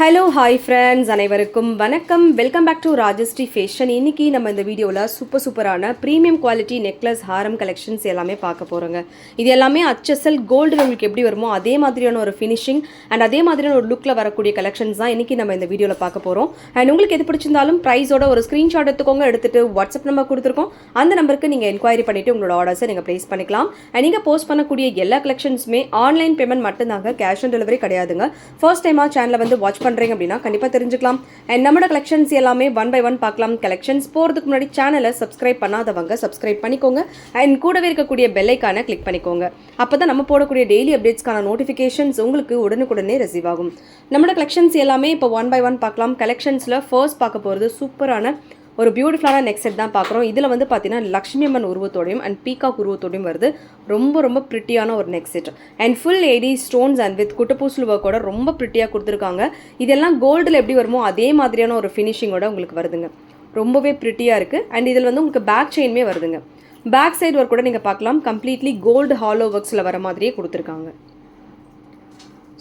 Hello hi friends அனைவருக்கும் வணக்கம். Welcome back to Rajashree fashion இன்னைக்கு நம்ம இந்த வீடியோவில் சூப்பர் சூப்பரான premium quality necklace haram collections எல்லாமே பார்க்க போகிறோங்க இது எல்லாமே அச்சசல் கோல்டு நம்மளுக்கு எப்படி வருமோ அதே மாதிரியான ஒரு ஃபினிஷிங் அண்ட் அதே மாதிரியான ஒரு லுக்கில் வரக்கூடிய கலெக்ஷன்ஸ் தான் இன்றைக்கி நம்ம இந்த வீடியோவில் பார்க்க போகிறோம் அண்ட் உங்களுக்கு எது பிடிச்சிருந்தாலும் ப்ரைஸோட ஒரு ஸ்க்ரீன்ஷாட் எடுத்துக்கோங்க. எடுத்துட்டு வாட்ஸ்அப் நம்பர் கொடுத்துருக்கோம். அந்த நம்பருக்கு நீங்கள் என்கொயரி பண்ணிவிட்டு உங்களோட ஆர்டர்ஸை நீங்கள் ப்ளேஸ் பண்ணிக்கலாம். அண்ட் நீங்கள் போஸ்ட் பண்ணக்கூடிய எல்லா கலெக்ஷன்ஸுமே ஆன்லைன் பேமெண்ட் மட்டும்தாங்க கேஷ் ஆன் டெலிவரி கிடையாதுங்க. ஃபர்ஸ்ட் டைமாக சேனலில் வந்து வாட்ச் பண்ணுறீங்க அப்படின்னா கண்டிப்பாக தெரிஞ்சுக்கலாம். அண்ட் நம்மளோட கலெக்ஷன்ஸ் எல்லாமே ஒன் பை ஒன் பார்க்கலாம். கலெக்ஷன்ஸ் போகிறதுக்கு முன்னாடி சேனலை சப்ஸ்கிரைப் பண்ணாதவங்க சப்ஸ்கிரைப் பண்ணிக்கோங்க. அண்ட் கூடவே இருக்கக்கூடிய பெல்லைக்கான கிளிக் பண்ணிக்கோங்க. அப்போ தான் நம்ம போடக்கூடிய டெய்லி அப்டேட்ஸ்க்கான நோட்டிஃபிகேஷன்ஸ் உங்களுக்கு உடனுக்குடனே ரிசீவ் ஆகும். நம்மளோட கலெக்ஷன்ஸ் எல்லாமே இப்போ ஒன் பை ஒன் பார்க்கலாம். கலெக்ஷன்ஸில் ஃபர்ஸ்ட் பார்க்க போகிறது சூப்பரான ஒரு பியூட்டிஃபுல்லான நெக் செட் தான் பார்க்குறோம். இதில் வந்து பார்த்தீங்கன்னா லக்ஷ்மி அம்மன் உருவத்தோடையும் அண்ட் பீகாக் உருவத்தோடையும் வருது. ரொம்ப ரொம்ப ப்ரிட்டியான ஒரு neck set and full AD stones and with குட்டப்பூசல் ஒர்க்கோட ரொம்ப ப்ரிட்டியாக கொடுத்துருக்காங்க. இதெல்லாம் கோல்டில் எப்படி வருமோ அதே மாதிரியான ஒரு ஃபினிஷிங்கோட உங்களுக்கு வருதுங்க. ரொம்பவே ப்ரிட்டியாக இருக்குது அண்ட் இதில் வந்து உங்களுக்கு பேக் செயின்மே வருதுங்க. பேக் சைடு ஒர்க் கூட நீங்கள் பார்க்கலாம். கம்ப்ளீட்லி கோல்டு ஹாலோ ஒர்க்ஸில் வர மாதிரியே கொடுத்துருக்காங்க.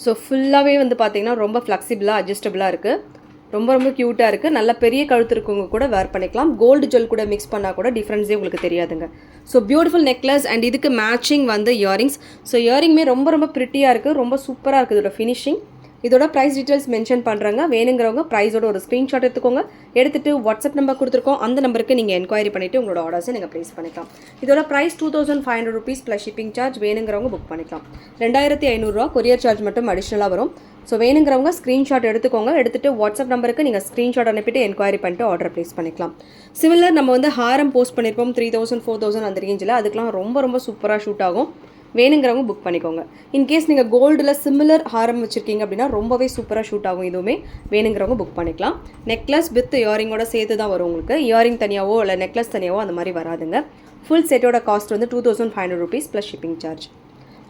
ஸோ ஃபுல்லாகவே வந்து பார்த்தீங்கன்னா ரொம்ப ஃப்ளெக்சிபிளாக அட்ஜஸ்டபிளாக இருக்குது ரொம்ப ரொம்ப க்யூட்டாக இருக்குது நல்ல பெரிய கழுத்து இருக்கவங்க கூட வேர் பண்ணிக்கலாம். கோல்டு ஜுவல் கூட மிக்ஸ் பண்ணால் கூட டிஃப்ரென்ஸே உங்களுக்கு தெரியாதுங்க. ஸோ பியூட்டிஃபுல் நெக்லஸ் அண்ட் இதுக்கு மேட்சிங் வந்து இயரிங்ஸ் ஸோ இயரிங்குமே ரொம்ப ரொம்ப ப்ரிட்டியாக இருக்குது ரொம்ப சூப்பராக இருக்குது இதோட ஃபினிஷிங் இதோட ப்ரைஸ் டீட்டெயில்ஸ் மென்ஷன் பண்ணுறாங்க வேணுங்கிறவங்க ப்ரைஸோட ஒரு ஸ்க்ரீன்ஷாட் எடுத்துக்கோங்க. எடுத்துகிட்டு வாட்ஸ்அப் நம்பர் கொடுத்துருக்கோம். அந்த நம்பருக்கு நீங்கள் என்கொயரி பண்ணிவிட்டு உங்களோட ஆர்டர்ஸை நீங்கள் ப்ளேஸ் பண்ணிக்கலாம். இதோட price two thousand five hundred rupees plus shipping charge வேணுங்கிறவங்க புக் பண்ணிக்கலாம். ரெண்டாயிரத்தி ஐநூறுரூவா கொரியர் சார்ஜ் மட்டும் அடிஷ்னலாக வரும். ஸோ வேணுங்கிறவங்க ஸ்க்ரீன்ஷாட் எடுத்துக்கோங்க. எடுத்துட்டு வாட்ஸ்அப் நம்பருக்கு நீங்கள் ஸ்க்ரீன்ஷாட் அனுப்பிட்டு என்கொயரி பண்ணிட்டு ஆர்டர் ப்ளேஸ் பண்ணிக்கலாம். சிமிலர் நம்ம வந்து ஹாரம் போஸ்ட் பண்ணியிருப்போம் த்ரீ தௌசண்ட் ஃபோர் தௌசண்ட் அந்த ரேஞ்சில் அதுக்கெலாம் ரொம்ப ரொம்ப சூப்பராக ஷூட் ஆகும். வேணுங்கிறவங்க புக் பண்ணிக்கோங்க. இன்கேஸ் நீங்கள் கோல்டில் சிமிலர் ஹாரம் வச்சுருக்கீங்க அப்படின்னா ரொம்பவே சூப்பராக ஷூட் ஆகும் இதுவுமே வேணுங்கிறவங்க புக் பண்ணிக்கலாம். நெக்லஸ் வித் இயரிங்கோட சேர்த்து தான் வரும் உங்களுக்கு. இயரிங் தனியாவோ இல்லை நெக்லஸ் தனியாவோ அந்த மாதிரி வராதுங்க. ஃபுல் செட்டோட காஸ்ட் வந்து two thousand five hundred rupees plus shipping charge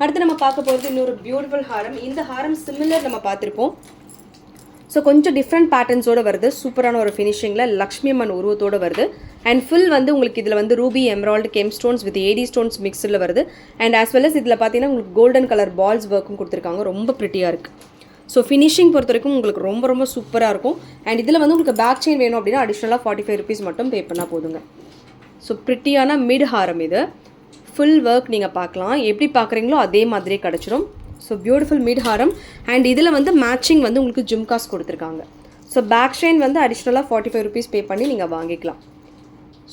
அடுத்து நம்ம பார்க்க போகிறது இன்னொரு பியூட்டிஃபுல் ஹாரம். இந்த ஹாரம் சிமிலர் நம்ம பார்த்துருப்போம். ஸோ கொஞ்சம் டிஃப்ரெண்ட் பேட்டர்ன்ஸோடு வருது. சூப்பரான ஒரு ஃபினிஷிங்கில் லக்ஷ்மி அம்மன் உருவத்தோட வருது. அண்ட் ஃபுல் வந்து உங்களுக்கு இதில் வந்து ruby emerald gem stones with AD stones மிக்ஸில் வருது. அண்ட் ஆஸ் வெல் அஸ் இதில் பார்த்தீங்கன்னா உங்களுக்கு கோல்டன் கலர் பால்ஸ் ஒர்க்கும் கொடுத்துருக்காங்க. ரொம்ப ப்ரிட்டியாக இருக்குது ஸோ ஃபினிஷிங் பொறுத்த வரைக்கும் உங்களுக்கு ரொம்ப ரொம்ப சூப்பராக இருக்கும். அண்ட் இதில் வந்து உங்களுக்கு பேக் செயின் வேணும் அப்படின்னா அடிஷ்னலாக ஃபார்ட்டி ஃபைவ் ருபீஸ் மட்டும் பே பண்ணால் போதுங்க. ஸோ ப்ரிட்டியான மிட் ஹாரம் இது. ஃபுல் ஒர்க் நீங்கள் பார்க்கலாம். எப்படி பார்க்குறீங்களோ அதே மாதிரியே கிடச்சிரும். So beautiful mid haram and இதில் வந்து மேட்சிங் வந்து உங்களுக்கு ஜும்காஸ் கொடுத்துருக்காங்க. ஸோ பேக் ஷைன் வந்து அடிஷ்னலாக ஃபார்ட்டி ஃபைவ் ருபீஸ் பே பண்ணி நீங்கள் வாங்கிக்கலாம்.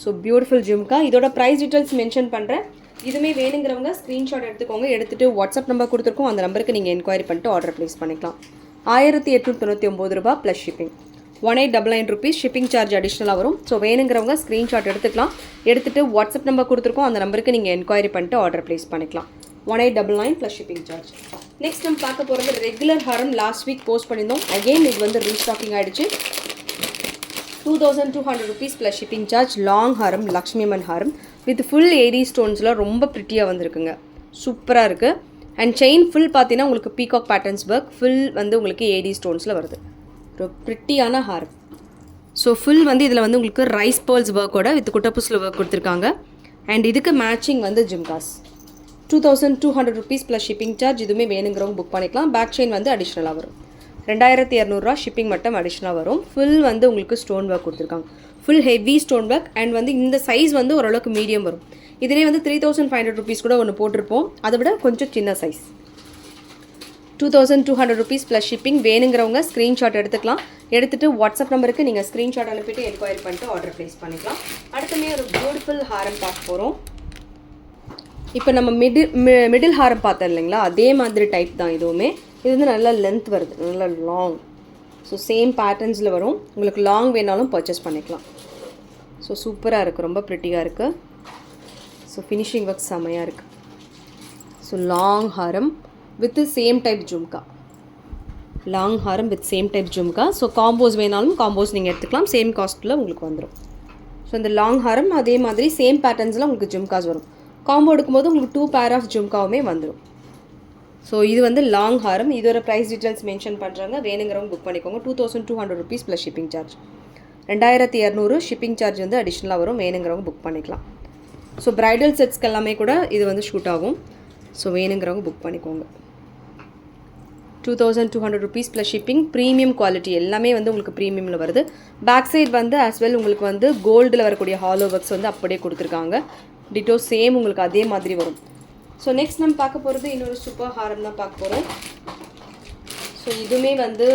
ஸோ பியூட்டிஃபுல் ஜும்கா இதோட ப்ரைஸ் டீட்டெயில்ஸ் மென்ஷன் பண்ணுறேன் இதுவுமே வேணுங்கிறவங்க ஸ்க்ரீன்ஷாட் எடுத்துக்கோங்க. எடுத்துகிட்டு வாட்ஸ்அப் நம்பர் கொடுத்துருக்கோம். அந்த நம்பருக்கு நீங்கள் என்கொயரி பண்ணிட்டு ஆர்டர் ப்ளேஸ் பண்ணிக்கலாம். ஆயிரத்தி எட்நூற்றி தொண்ணூற்றி ஒம்பது ரூபா plus shipping one eight double nine rupees shipping charge அடிஷ்னலாக வரும். ஸோ வேணுங்கிறவங்க ஸ்க்ரீன்ஷாட் எடுத்துக்கலாம். எடுத்துகிட்டு வாட்ஸ்அப் நம்பர் கொடுத்துருக்கோம். அந்த நம்பருக்கு நீங்கள் என்கொயரி பண்ணிட்டு ஆர்டர் ப்ளேஸ் பண்ணிக்கலாம். One eight double nine plus shipping charge next நம்ம பார்க்க போகிறது ரெகுலர் ஹாரம் லாஸ்ட் வீக் போஸ்ட் பண்ணியிருந்தோம். அகெயின் இது வந்து ரீஸ்டாக்கிங் ஆகிடுச்சு two thousand two hundred rupees plus shipping charge long Haram Lakshmi Amman Haram with full ஏடி ஸ்டோன்ஸ்லாம் ரொம்ப ப்ரிட்டியாக வந்திருக்குங்க. சூப்பராக இருக்குது அண்ட் செயின் ஃபுல் பார்த்தீங்கன்னா உங்களுக்கு பீகாக் பேட்டர்ன்ஸ் ஒர்க் ஃபுல் வந்து உங்களுக்கு ஏடி ஸ்டோன்ஸில் வருது. ஒரு ப்ரிட்டியான ஹாரம் ஸோ ஃபுல் வந்து இதில் வந்து உங்களுக்கு ரைஸ் பேர்ல்ஸ் ஒர்க்கோட வித் குட்டப்புஸில் ஒர்க் கொடுத்துருக்காங்க. அண்ட் இதுக்கு மேட்சிங் வந்து jhumkas two thousand two hundred rupees plus shipping charge இதுவுமே வேணுங்கிறவங்க புக் பண்ணிக்கலாம். பேக் செயின் வந்து அடிஷ்னலாக வரும். ரெண்டாயிரத்தி இரநூறுவா ஷிப்பிங் மட்டும் அடிஷ்னலாக வரும். ஃபுல் வந்து உங்களுக்கு ஸ்டோன் ஒர்க் கொடுத்துருக்காங்க. Full heavy stone work and வந்து இந்த சைஸ் வந்து ஓரளவுக்கு மீடியம் வரும். இதிலே வந்து three thousand five hundred rupees கூட ஒன்று போட்டிருப்போம். அதை விட கொஞ்சம் சின்ன size two thousand two hundred rupees plus shipping வேணுங்கிறவங்க ஸ்க்ரீன்ஷாட் எடுத்துக்கலாம். எடுத்துகிட்டு வாட்ஸ்அப் நம்பருக்கு நீங்கள் ஸ்க்ரீன்ஷாட் அனுப்பிட்டு என்கொயரி பண்ணிட்டு ஆர்டர் ப்ளேஸ் பண்ணிக்கலாம். அடுத்துமே ஒரு பியூட்டிஃபுல் ஹாரம் பார்க்க போகிறோம் இப்போ நம்ம மிடில் மிடில் ஹாரம் பார்த்தோம் இல்லைங்களா? அதே மாதிரி டைப் தான் இதுவுமே. இது வந்து நல்லா லென்த் வருது. நல்லா லாங் ஸோ சேம் பேட்டர்ன்ஸில் வரும். உங்களுக்கு லாங் வேணாலும் பர்ச்சேஸ் பண்ணிக்கலாம். ஸோ சூப்பராக இருக்குது ரொம்ப ப்ரிட்டியாக இருக்குது ஸோ ஃபினிஷிங் ஒர்க் செமையாக இருக்குது so long Haram with same type jhumka long Haram with same type jhumka so combos வேணாலும் காம்போஸ் நீங்கள் எடுத்துக்கலாம். சேம் காஸ்ட்டில் உங்களுக்கு வந்துடும் ஸோ இந்த லாங் ஹாரம் அதே மாதிரி சேம் பேட்டர்ன்ஸில் உங்களுக்கு ஜும்காஸ் வரும். காம்போ எடுக்கும்போது உங்களுக்கு டூ பேர் ஆஃப் ஜும்காவுமே வந்துடும் ஸோ இது வந்து லாங் ஹாரம் இதோட ப்ரைஸ் டீட்டெயில்ஸ் மென்ஷன் பண்ணுறாங்க வேணுங்கிறவங்க புக் பண்ணிக்கோங்க. Two thousand two hundred rupees plus shipping charge ரெண்டாயிரத்தி இரநூறு ஷிப்பிங் சார்ஜ் வந்து அடிஷ்னலாக வரும். வேணுங்கிறவங்க புக் பண்ணிக்கலாம். ஸோ ப்ரைடல் செட்ஸ்க்கு எல்லாமே கூட இது வந்து ஷூட் ஆகும். ஸோ வேணுங்கிறவங்க புக் பண்ணிக்கோங்க. Two thousand two hundred rupees plus shipping premium quality எல்லாமே வந்து உங்களுக்கு ப்ரீமியமில் வருது. பேக் சைட் வந்து ஆஸ் வெல் உங்களுக்கு வந்து கோல்டில் வரக்கூடிய ஹாலோ ஒர்க்ஸ் வந்து அப்படியே கொடுத்துருக்காங்க. டிட்டோ சேம் உங்களுக்கு அதே மாதிரி வரும். ஸோ நெக்ஸ்ட் நம்ம பார்க்க போகிறது இன்னொரு சூப்பர் ஹாரம் தான் பார்க்க போகிறோம் ஸோ இதுவுமே வந்து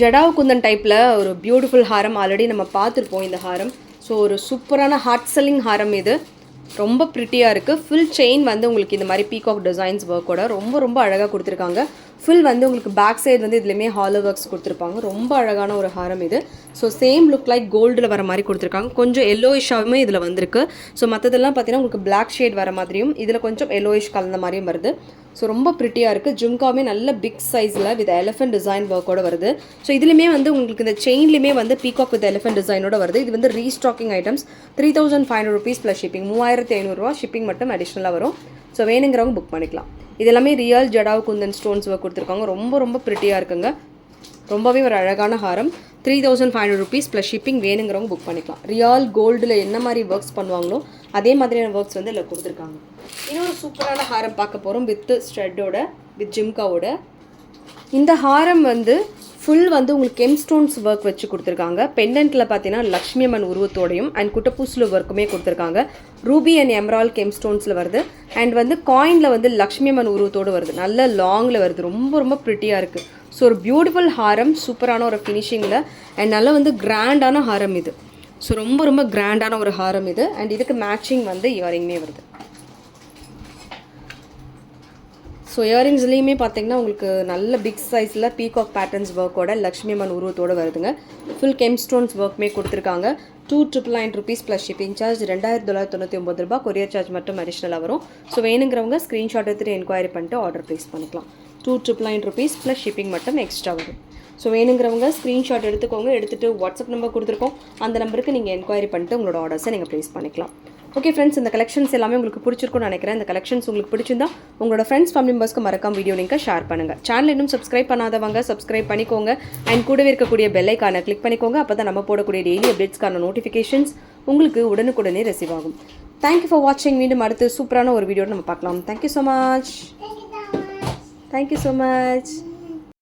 ஜடாவ் குந்தன் டைப்பில் ஒரு பியூட்டிஃபுல் ஹாரம் ஆல்ரெடி நம்ம பார்த்துருப்போம் இந்த ஹாரம் ஸோ ஒரு சூப்பரான ஹார்ட் செல்லிங் ஹாரம் இது. ரொம்ப ப்ரிட்டியாக இருக்குது ஃபுல் செயின் வந்து உங்களுக்கு இந்த மாதிரி பீகாக் டிசைன்ஸ் ஒர்க்கோட ரொம்ப ரொம்ப அழகாக கொடுத்துருக்காங்க. ஃபுல் வந்து உங்களுக்கு பேக் சைடு வந்து இதுலேயுமே ஹாலோ ஒர்க்ஸ் கொடுத்துருப்பாங்க. ரொம்ப அழகான ஒரு ஹாரம் இது. ஸோ சேம் லுக் லைக் கோல்டில் வர மாதிரி கொடுத்துருக்காங்க. கொஞ்சம் எல்லோயிஷாகவுமே இதில் வந்திருக்கு. ஸோ மற்றதெல்லாம் பார்த்தீங்கன்னா உங்களுக்கு பிளாக் ஷேட் வர மாதிரியும் இதில் கொஞ்சம் எல்லோயிஷ் கலந்த மாதிரியும் வருது. ஸோ ரொம்ப ப்ரிட்டியாக இருக்குது ஜும்காவுமே நல்ல பிக் சைஸில் வித் எலிஃபென்ட் டிசைன் ஒர்க்கோட வருது. ஸோ இதுலையுமே வந்து உங்களுக்கு இந்த செயின்லையுமே வந்து பீகாக் வித் எலிஃபென்ட் டிசைனோட வருது. இது வந்து restocking items three thousand five hundred rupees plus shipping மூவாயிரத்தி ஐநூறுரூவா ஷிப்பிங் மட்டும் அடிஷ்னலாக வரும். ஸோ வேணுங்கிறவங்க புக் பண்ணிக்கலாம். இது எல்லாமே real jadau kundan stones work கொடுத்துருக்காங்க. ரொம்ப ரொம்ப ப்ரிட்டியாக இருக்குங்க. ரொம்பவே ஒரு அழகான ஹாரம். Three thousand five hundred rupees plus shipping வேணுங்கிறவங்க புக் பண்ணிக்கலாம். ரியல் கோல்டில் என்ன மாதிரி ஒர்க்ஸ் பண்ணுவாங்களோ அதே மாதிரியான ஒர்க்ஸ் வந்து இதில் கொடுத்துருக்காங்க. இன்னொரு சூப்பரான ஹாரம் பார்க்க போகிறோம் வித் ஸ்ட்ரெட்டோட வித் ஜிம்காவோட. இந்த ஹாரம் வந்து ஃபுல் வந்து உங்களுக்கு கெம் ஸ்டோன்ஸ் ஒர்க் வச்சு கொடுத்துருக்காங்க. பெண்டன்ட்டில் பார்த்தீங்கன்னா லக்ஷ்மி அம்மன் உருவத்தோடையும் அண்ட் குட்டப்பூசில் ஒர்க்குமே கொடுத்துருக்காங்க. ரூபி அண்ட் எம்ரால் கெம் ஸ்டோன்ஸில் வருது. அண்ட் வந்து காயினில் வந்து லக்ஷ்மி அம்மன் உருவத்தோடு வருது. நல்ல லாங்கில் வருது. ரொம்ப ரொம்ப ப்ரிட்டியாக இருக்குது ஸோ ஒரு பியூட்டிஃபுல் ஹாரம் சூப்பரான ஒரு ஃபினிஷிங்கில் அண்ட் நல்ல வந்து கிராண்டான ஹாரம் இது. ஸோ ரொம்ப ரொம்ப கிராண்டான ஒரு ஹாரம் இது. அண்ட் இதுக்கு மேட்சிங் வந்து இயரிங்குமே வருது. ஸோ இயரிங்ஸ்லேயுமே பார்த்தீங்கன்னா உங்களுக்கு நல்ல பிக் சைஸில் பீகாக் பேட்டர்ன்ஸ் ஒர்க்கோட லக்ஷ்மி அம்மன் உருவத்தோடு வருதுங்க. ஃபுல் கெம்ஸ்டோன்ஸ் ஒர்க்குமே கொடுத்துருக்காங்க. Two triple nine rupees plus shipping charge ரெண்டாயிரத்தி தொள்ளாயிரத்தி தொண்ணூற்றி ஒம்பது ரூபா கொரியர் சார்ஜ் மட்டும் அடிஷ்னலாக வரும். ஸோ வேணுங்கிறவங்க ஸ்க்ரீன்ஷாட் எடுத்துகிட்டு என்கொயரி பண்ணிட்டு ஆர்டர் ப்ளேஸ் பண்ணிக்கலாம். Two triple nine rupees plus shipping மட்டும் எக்ஸ்ட்ரா வரும். ஸோ வேணுங்கிறவங்க ஸ்க்ரீன்ஷாட் எடுத்துக்கோங்க. எடுத்துகிட்டு வாட்ஸ்அப் நம்பர் கொடுத்துருக்கோம். அந்த நம்பருக்கு நீங்கள் என்கொயரி பண்ணிட்டு உங்களோட ஆர்டர்ஸை நீங்கள் ப்ளேஸ் பண்ணிக்கலாம். ஓகே ஃப்ரெண்ட்ஸ் இந்த கலெக்ஷன்ஸ் எல்லாமே உங்களுக்கு பிடிச்சிருக்கும்னு நினைக்கிறேன். இந்த கலெக்ஷன்ஸ் உங்களுக்கு பிடிச்சிருந்தா உங்களோட ஃப்ரெண்ட்ஸ் ஃபேமிலி மெம்பர்ஸ்க்கு மறக்காம வீடியோ லிங்கை ஷேர் பண்ணுங்கள் சேனல் இன்னும் சப்ஸ்கிரைப் பண்ணாதவங்க சப்ஸ்கிரைப் பண்ணிக்கோங்க. அண்ட் கூடவே இருக்கக்கூடிய பெல்லைக்கான கிளிக் பண்ணிக்கோங்க. அப்போ தான் நம்ம போடக்கூடிய டெய்லி அப்டேட்ஸ்க்கான நோட்டிஃபிகேஷன்ஸ் உங்களுக்கு உடனுக்குடனே ரிசீவ் ஆகும். தேங்க்யூ ஃபார் வாட்சிங் மீண்டும் அடுத்து சூப்பரான ஒரு வீடியோ நம்ம பார்க்கலாம். Thank you so much thank you so much